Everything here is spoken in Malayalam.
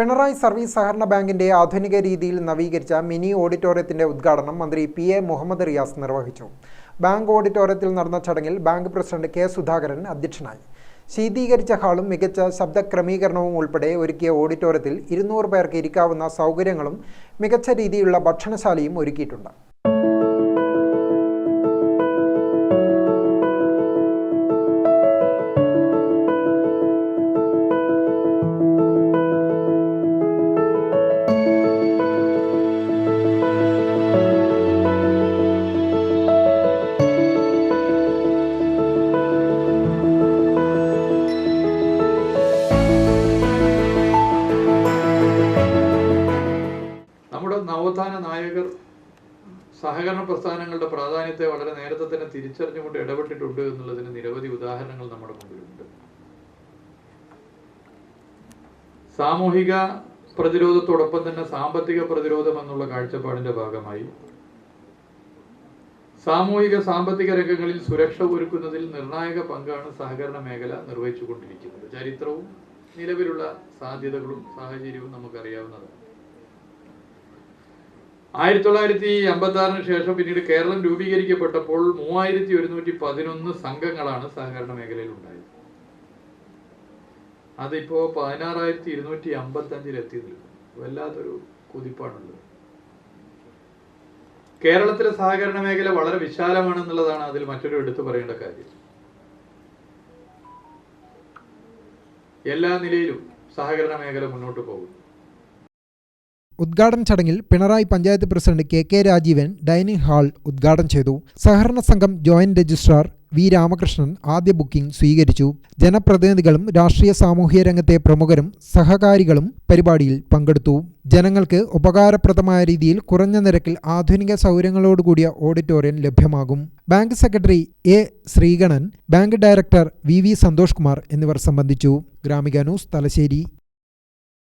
പിണറായി സർവീസ് സഹകരണ ബാങ്കിന്റെ ആധുനിക രീതിയിൽ നവീകരിച്ച മിനി ഓഡിറ്റോറിയത്തിന്റെ ഉദ്ഘാടനം മന്ത്രി പി എ മുഹമ്മദ് റിയാസ് നിർവഹിച്ചു. ബാങ്ക് ഓഡിറ്റോറിയത്തിൽ നടന്ന ചടങ്ങിൽ ബാങ്ക് പ്രസിഡന്റ് കെ സുധാകരൻ അധ്യക്ഷനായി. ശീതീകരിച്ച ഹാളും മികച്ച ശബ്ദ ക്രമീകരണവും ഉൾപ്പെടെ ഒരുക്കിയ ഓഡിറ്റോറിയത്തിൽ ഇരുന്നൂറ് പേർക്ക് ഇരിക്കാവുന്ന സൗകര്യങ്ങളും മികച്ച രീതിയിലുള്ള ഭക്ഷണശാലയും ഒരുക്കിയിട്ടുണ്ട്. നവോത്ഥാന നായകർ സഹകരണ പ്രസ്ഥാനങ്ങളുടെ പ്രാധാന്യത്തെ വളരെ നേരത്തെ തന്നെ തിരിച്ചറിഞ്ഞുകൊണ്ട് ഇടപെട്ടിട്ടുണ്ട് എന്നുള്ളതിന് നിരവധി ഉദാഹരണങ്ങൾ നമ്മുടെ മുമ്പിലുണ്ട്. സാമൂഹിക പ്രതിരോധത്തോടൊപ്പം തന്നെ സാമ്പത്തിക പ്രതിരോധം എന്നുള്ള കാഴ്ചപ്പാടിന്റെ ഭാഗമായി സാമൂഹിക സാമ്പത്തിക രംഗങ്ങളിൽ സുരക്ഷ ഒരുക്കുന്നതിൽ നിർണായക പങ്കാണ് സഹകരണ മേഖല നിർവഹിച്ചുകൊണ്ടിരിക്കുന്നത്. ചരിത്രവും നിലവിലുള്ള സാധ്യതകളും സാഹചര്യവും നമുക്കറിയാവുന്നതാണ്. ആയിരത്തി തൊള്ളായിരത്തി അമ്പത്തി ആറിന് ശേഷം പിന്നീട് കേരളം രൂപീകരിക്കപ്പെട്ടപ്പോൾ മൂവായിരത്തി ഒരുന്നൂറ്റി പതിനൊന്ന് സംഘങ്ങളാണ് സഹകരണ മേഖലയിൽ ഉണ്ടായത്. അതിപ്പോ പതിനാറായിരത്തി ഇരുന്നൂറ്റി അമ്പത്തി അഞ്ചിൽ എത്തി വല്ലാത്തൊരു കുതിപ്പാണുള്ളത്. കേരളത്തിലെ സഹകരണ മേഖല വളരെ വിശാലമാണെന്നുള്ളതാണ് അതിൽ മറ്റൊരു എടുത്തു പറയേണ്ട കാര്യം. എല്ലാ നിലയിലും സഹകരണ മേഖല മുന്നോട്ട് പോകുന്നു. ഉദ്ഘാടന ചടങ്ങിൽ Pinarayi panchayat president K K Rajeevan dining hall ഉദ്ഘാടനം ചെയ്തു. സഹകരണ സംഘം ജോയിന്റ് രജിസ്ട്രാർ വി രാമകൃഷ്ണൻ ആദ്യ ബുക്കിംഗ് സ്വീകരിച്ചു. ജനപ്രതിനിധികളും രാഷ്ട്രീയ സാമൂഹ്യ രംഗത്തെ പ്രമുഖരും സഹകാരികളും പരിപാടിയിൽ പങ്കെടുത്തു. ജനങ്ങൾക്ക് ഉപകാരപ്രദമായ രീതിയിൽ കുറഞ്ഞ നിരക്കിൽ ആധുനിക സൗകര്യങ്ങളോടുകൂടിയ ഓഡിറ്റോറിയം ലഭ്യമാകും. Bank secretary A Sreeganan bank director V V Santhosh Kumar എന്നിവർ സംബന്ധിച്ചു. ഗ്രാമിക ന്യൂസ് തലശ്ശേരി.